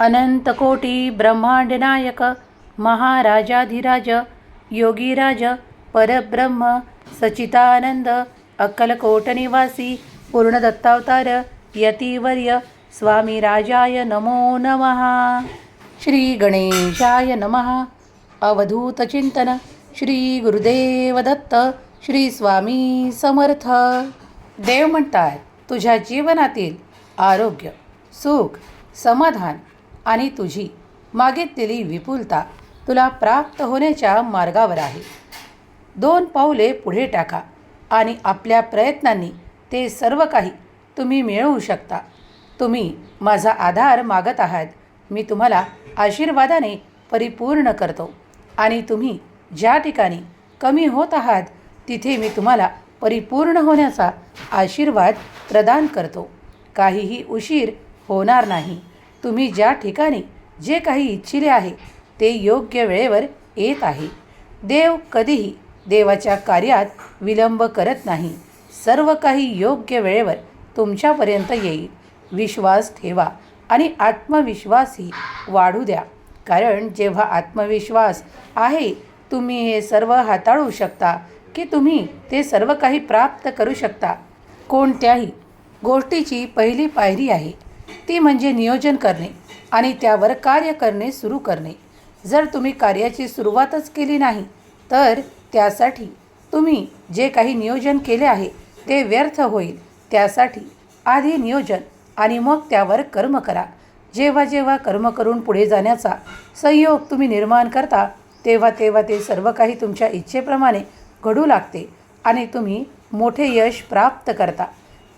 अनंतकोटी ब्रह्मांडनायक महाराजाधिराज योगीराज परब्रह्म सचितानंद अक्कलकोट निवासी पूर्ण दत्तावतार यतिवर्य स्वामी राजाय नमो नमः। श्री गणेशाय नमः। अवधूत चिंतन श्री गुरुदेव दत्त श्री स्वामी समर्थ। देव म्हणतात तुझ्या जीवनातील आरोग्य सुख समाधान आणि तुझी. मागितलेली विपुलता तुला प्राप्त होण्याच्या मार्गावर आहे. दोन पावले पुढे टाका आणि आपल्या प्रयत्नांनी ते सर्व काही तुम्ही मिळवू शकता. तुम्ही माझा आधार मागत आहात. मी तुम्हाला आशीर्वादाने परिपूर्ण करतो. आणि तुम्ही ज्या ठिकाणी कमी होत आहात तिथे मी तुम्हाला परिपूर्ण होण्याचा आशीर्वाद प्रदान करतो. काहीही उशीर होणार नाही. तुम्ही ज्या ठिकाणी जे काही इच्छिले आहे ते योग्य वेळेवर येत आहे. देव कधीही देवाच्या कार्यात विलंब करत नाही. सर्व काही योग्य वेळेवर तुमच्यापर्यंत येईल. विश्वास ठेवा आणि आत्मविश्वासही वाढू द्या. कारण जेव्हा आत्मविश्वास आहे तुम्ही हे सर्व हाताळू शकता की तुम्ही ते सर्व काही प्राप्त करू शकता. कोणत्याही गोष्टीची पहिली पायरी आहे. ती म्हणजे नियोजन करणे आणि त्यावर कार्य करणे सुरू करणे. जर तुम्ही कार्याची सुरुवातच केली नाही तर त्यासाठी तुम्ही जे काही नियोजन केले आहे ते व्यर्थ होईल. त्यासाठी आधी नियोजन आणि मग त्यावर कर्म करा. जेव्हा जेव्हा कर्म करून पुढे जाण्याचा संयोग तुम्ही निर्माण करता तेव्हा तेव्हा ते सर्व काही तुमच्या इच्छेप्रमाणे घडू लागते आणि तुम्ही मोठे यश प्राप्त करता.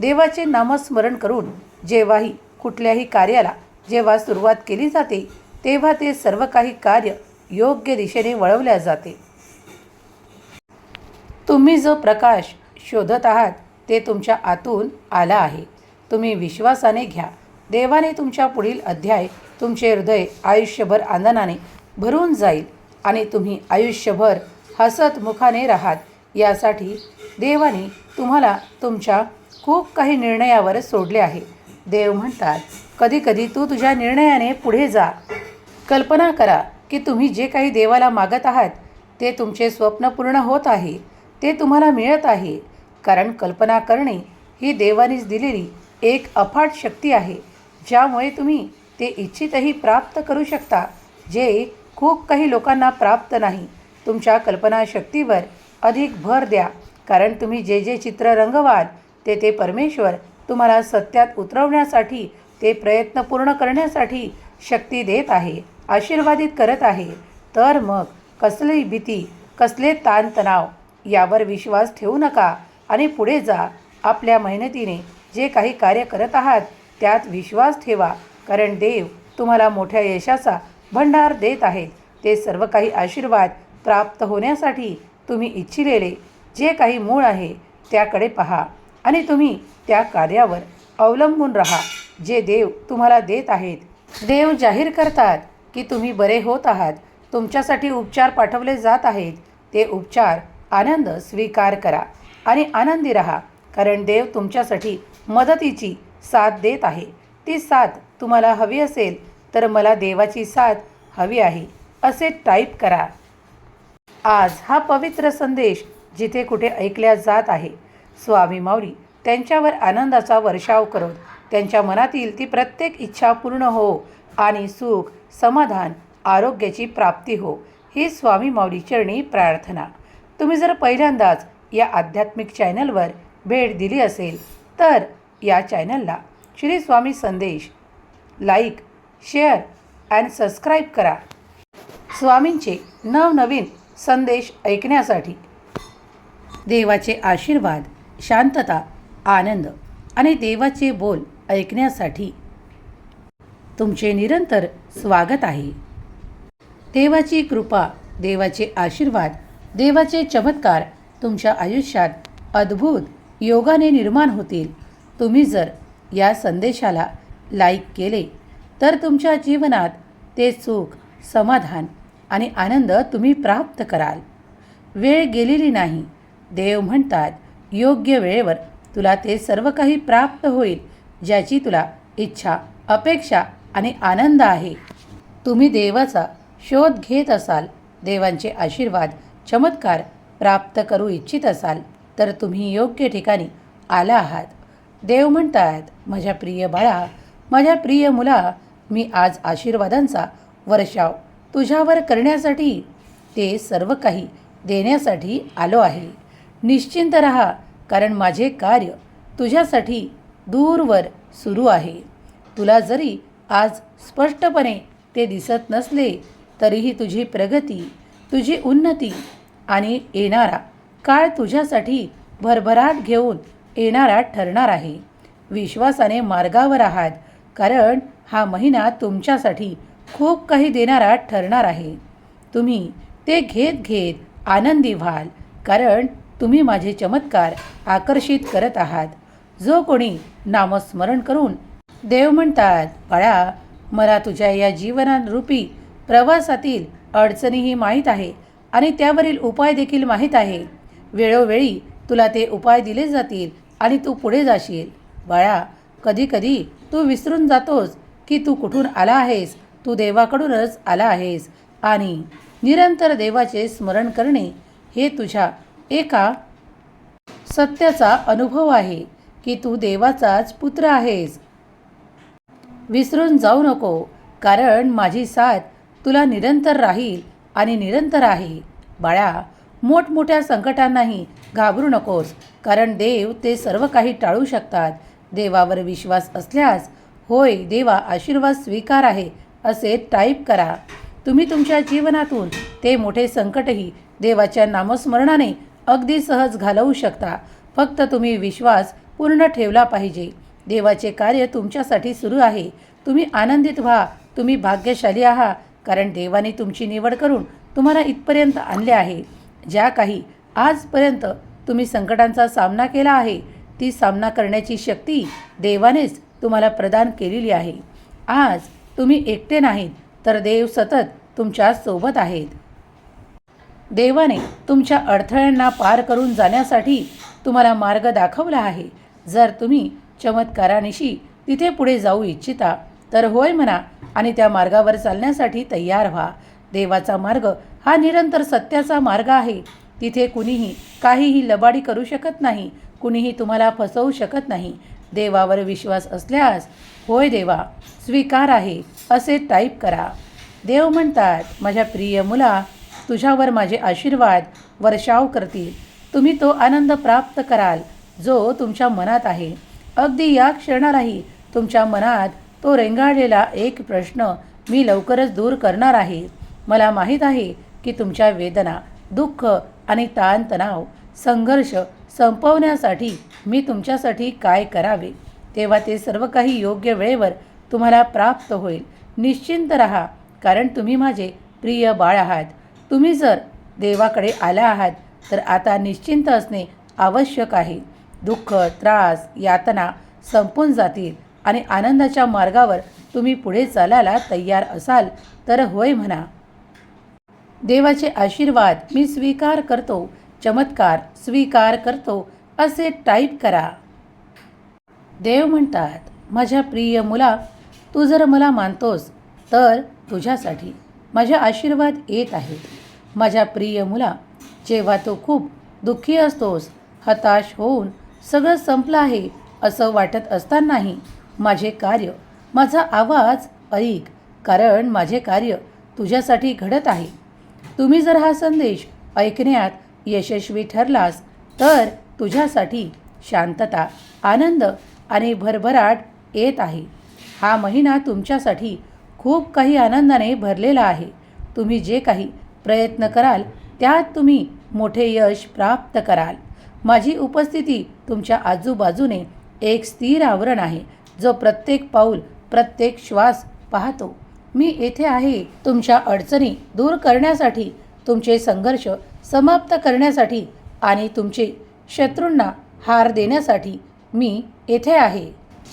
देवाचे नामस्मरण करून जेव्हाही कुठल्याही कार्याला जेव्हा सुरुवात केली जाते तेव्हा ते सर्व काही कार्य योग्य दिशेने वळवल्या जाते. तुम्ही जो प्रकाश शोधत आहात ते तुमच्या आतून आला आहे. तुम्ही विश्वासाने घ्या. देवाने तुमच्या पुढील अध्याय तुमचे हृदय आयुष्यभर आनंदाने भरून जाईल आणि तुम्ही आयुष्यभर हसत मुखाने राहात यासाठी देवाने तुम्हाला तुमच्या खूप काही निर्णयावर सोडले आहे. देव म्हणतात कधीकधी तू तुझ्या निर्णयाने पुढे जा. कल्पना करा की तुम्ही जे काही देवाला मागत आहात ते तुमचे स्वप्न पूर्ण होत आहे ते तुम्हाला मिळत आहे. कारण कल्पना करणे ही देवानीच दिलेली एक अफाट शक्ती आहे ज्यामुळे तुम्ही ते इच्छितही प्राप्त करू शकता जे खूप काही लोकांना प्राप्त नाही. तुमच्या कल्पनाशक्तीवर अधिक भर द्या कारण तुम्ही जे जे चित्र रंगवाल ते ते परमेश्वर तुम्हाला सत्यात उतरवण्यासाठी ते प्रयत्न पूर्ण करण्यासाठी शक्ती देत आहे आशीर्वादित करत आहे. तर मग कसली भीती कसले ताणतणाव यावर विश्वास ठेवू नका आणि पुढे जा. आपल्या मेहनतीने जे काही कार्य करत आहात त्यात विश्वास ठेवा. कारण देव तुम्हाला मोठ्या यशाचा भंडार देत आहेत ते सर्व काही आशीर्वाद प्राप्त होण्यासाठी तुम्ही इच्छिलेले जे काही मूळ आहे त्याकडे पहा आणि तुम्ही त्या कार्यावर अवलंबून राहा जे देव तुम्हाला देत आहेत. देव जाहीर करतात की तुम्ही बरे होत आहात तुमच्यासाठी उपचार पाठवले जात आहेत. ते उपचार आनंद स्वीकार करा आणि आनंदी राहा कारण देव तुमच्यासाठी मदतीची साथ देत आहे. ती साथ तुम्हाला हवी असेल तर मला देवाची साथ हवी आहे असे टाईप करा. आज हा पवित्र संदेश जिथे कुठे ऐकल्या जात आहे. स्वामी माऊली त्यांच्यावर आनंदाचा वर्षाव करत त्यांच्या मनातील ती प्रत्येक इच्छा पूर्ण हो आणि सुख समाधान आरोग्याची प्राप्ती हो. ही स्वामी माऊली चरणी प्रार्थना. तुम्ही जर पहिल्यांदाच या आध्यात्मिक चॅनलवर भेट दिली असेल तर या चॅनलला श्री स्वामी संदेश लाईक शेअर अँड सबस्क्राईब करा. स्वामींचे नवनवीन संदेश ऐकण्यासाठी देवाचे आशीर्वाद शांतता आनंद आणि देवाचे बोल ऐकण्यासाठी. तुमचे निरंतर स्वागत आहे. देवाची कृपा देवाचे आशीर्वाद देवाचे चमत्कार तुमच्या आयुष्यात अद्भुत योगाने निर्माण होतील. तुम्ही जर या संदेशाला लाईक केले तर तुमच्या जीवनात ते सुख समाधान आणि आनंद तुम्ही प्राप्त कराल. वेळ गेलेली नाही. देव म्हणतात योग्य वेळेवर तुला ते सर्व काही प्राप्त होईल ज्याची तुला इच्छा अपेक्षा आणि आनंद आहे. तुम्ही देवाचा शोध घेत असाल देवांचे आशीर्वाद चमत्कार प्राप्त करू इच्छित असाल तर तुम्ही योग्य ठिकाणी आला आहात. देव म्हणतात माझ्या प्रिय बाळा माझ्या प्रिय मुला मी आज आशीर्वादांचा वर्षाव तुझ्यावर करण्यासाठी ते सर्व काही देण्यासाठी आलो आहे. निश्चिंत रहा कारण माझे कार्य तुझ्यासाठी दूरवर सुरू आहे. तुला जरी आज स्पष्टपणे ते दिसत नसले तरीही तुझी प्रगती तुझी उन्नती आणि येणारा काळ तुझ्यासाठी भरभराट घेऊन येणारा ठरणार आहे. विश्वासाने मार्गावर आहात कारण हा महिना तुमच्यासाठी खूप काही देणारा ठरणार आहे. तुम्ही ते घेत घेत आनंदी व्हाल कारण तुम्ही माझे चमत्कार आकर्षित करत आहात. जो कोणी नामस्मरण करून देव म्हणतात बाळा मला तुझ्या या जीवनारूपी प्रवासातील अडचणीही माहीत आहे आणि त्यावरील उपाय देखील माहीत आहे. वेळोवेळी तुला ते उपाय दिले जातील आणि तू पुढे जाशील. बाळा कधीकधी तू विसरून जातोस की तू कुठून आला आहेस? तू देवाकडूनच आला आहेस आणि निरंतर देवाचे स्मरण करणे हे तुझ्या एका सत्याचा अनुभव आहे की तू देवाचाच पुत्र आहेस. विसरून जाऊ नको कारण माझी साथ तुला निरंतर राहील आणि निरंतर आहे. बाळा मोठमोठ्या संकटांनाही घाबरू नकोस कारण देव ते सर्व काही टाळू शकतात. देवावर विश्वास असल्यास होय देवा आशीर्वाद स्वीकार आहे असे टाईप करा. तुम्ही तुमच्या जीवनातून ते मोठे संकटही देवाच्या नामस्मरणाने अगदी सहज घालवू शकता. फक्त तुम्ही विश्वास पूर्ण ठेवला पाहिजे. देवाचे कार्य तुमच्यासाठी सुरू आहे. तुम्ही आनंदित व्हा. तुम्ही भाग्यशाली आहात कारण देवाने तुमची निवड करून तुम्हाला इथपर्यंत आणले आहे. ज्या काही आजपर्यंत तुम्ही संकटांचा सामना केला आहे ती सामना करण्याची शक्ती देवानेच तुम्हाला प्रदान केलेली आहे. आज तुम्ही एकटे नाहीत तर देव सतत तुमच्यासोबत आहेत. देवाने तुमच्या अडथळ्यांना पार करून जाण्यासाठी तुम्हाला मार्ग दाखवला आहे. जर तुम्ही चमत्कारानिशी तिथे पुढे जाऊ इच्छिता तर होय म्हणा आणि त्या मार्गावर चालण्यासाठी तयार व्हा. देवाचा मार्ग हा निरंतर सत्याचा मार्ग आहे. तिथे कुणीही काहीही लबाडी करू शकत नाही कुणीही तुम्हाला फसवू शकत नाही. देवावर विश्वास असल्यास होय देवा स्वीकार आहे असे टाईप करा. देव म्हणतात माझ्या प्रिय मुला तुझ्यावर माझे आशीर्वाद वर्षाव करतील. तुम्ही तो आनंद प्राप्त कराल जो तुमच्या मनात आहे. अगदी या क्षणालाही तुमच्या मनात तो रेंगाळलेला एक प्रश्न मी लवकरच दूर करणार आहे. मला माहीत आहे की तुमच्या वेदना दुःख आणि ताणतणाव संघर्ष संपवण्यासाठी मी तुमच्यासाठी काय करावे? तेव्हा ते सर्व काही योग्य वेळेवर तुम्हाला प्राप्त होईल. निश्चिंत रहा कारण तुम्ही माझे प्रिय बाळ आहात. तुम्ही जर देवाकडे आला आहात तर आता निश्चिंत असणे आवश्यक आहे. दुःख त्रास यातना संपून जातील आणि आनंदाच्या मार्गावर तुम्ही पुढे चालायला तयार असाल तर होय म्हणा. देवाचे आशीर्वाद मी स्वीकार करतो चमत्कार स्वीकार करतो असे टाईप करा. देव म्हणतात माझ्या प्रिय मुला तू जर मला मानतोस तर तुझ्यासाठी माझे आशीर्वाद येत आहेत माझ्या प्रिय मुला जेव्हा तू खूप दुःखी असतोस हताश होऊन सगळं संपलं आहे असं वाटत असतानाही माझे कार्य माझा आवाज ऐक कारण माझे कार्य तुझ्यासाठी घडत आहे. तुम्ही जर हा संदेश ऐकण्यात यशस्वी ठरलास तर तुझ्यासाठी शांतता आनंद आणि भरभराट येत आहे. हा महिना तुमच्यासाठी खूप काही आनंदाने भरलेला आहे. तुम्ही जे काही प्रयत्न कराल त्यात तुम्ही मोठे यश प्राप्त कराल. माझी उपस्थिती तुमच्या आजूबाजूने एक स्थिर आवरण आहे जो प्रत्येक पाऊल प्रत्येक श्वास पाहतो. मी येथे आहे तुमच्या अडचणी दूर करण्यासाठी तुमचे संघर्ष समाप्त करण्यासाठी आणि तुमचे शत्रूंना हार देण्यासाठी मी येथे आहे.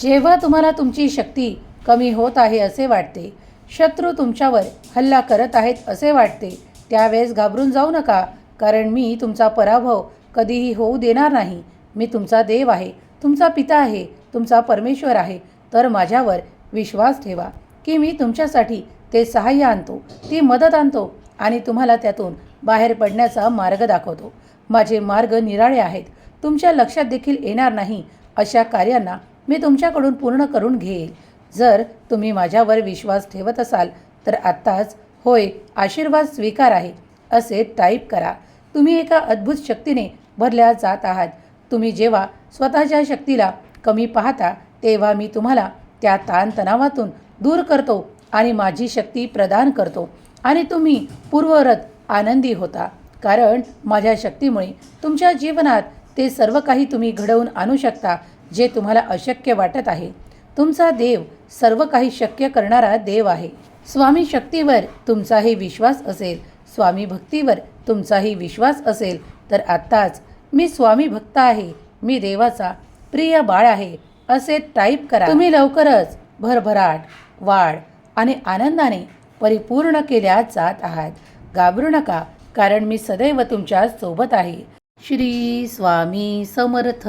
जेव्हा तुम्हाला तुमची शक्ती कमी होत आहे असे वाटते शत्रू तुमच्यावर हल्ला करत आहेत असे वाटते त्यावेळेस घाबरून जाऊ नका कारण मी तुमचा पराभव कधीही होऊ देणार नाही. मी तुमचा देव आहे तुमचा पिता आहे तुमचा परमेश्वर आहे. तर माझ्यावर विश्वास ठेवा की मी तुमच्यासाठी ते सहाय्य आणतो ती मदत आणतो आणि तुम्हाला त्यातून बाहेर पडण्याचा मार्ग दाखवतो. माझे मार्ग निराळे आहेत तुमच्या लक्षात देखील येणार नाही अशा कार्यांना मी तुमच्याकडून पूर्ण करून घेईल. जर तुम्ही माझ्यावर विश्वास ठेवत असाल तर आत्ताच होय आशीर्वाद स्वीकार आहे असे टाईप करा. तुम्ही एका अद्भुत शक्तीने भरल्या जात आहात. तुम्ही जेव्हा स्वतःच्या शक्तीला कमी पाहता तेव्हा मी तुम्हाला त्या ताणतणावातून दूर करतो आणि माझी शक्ती प्रदान करतो. आणि तुम्ही पूर्वरत आनंदी होता कारण माझ्या शक्तीमुळे तुमच्या जीवनात ते सर्व काही तुम्ही घडवून आणू शकता जे तुम्हाला अशक्य वाटत आहे. तुमचा देव सर्व काही शक्य करणारा देव आहे. स्वामी शक्तीवर तुमचाही विश्वास असेल स्वामी भक्तीवर तुमचाही विश्वास असेल तर आत्ताच मी स्वामी भक्त आहे मी देवाचा प्रिय बाळ आहे असे टाईप करा. तुम्ही लवकरच भरभराट वाढ आणि आनंदाने परिपूर्ण केल्या जात आहात. घाबरू नका कारण मी सदैव तुमच्यासोबत आहे. श्री स्वामी समर्थ.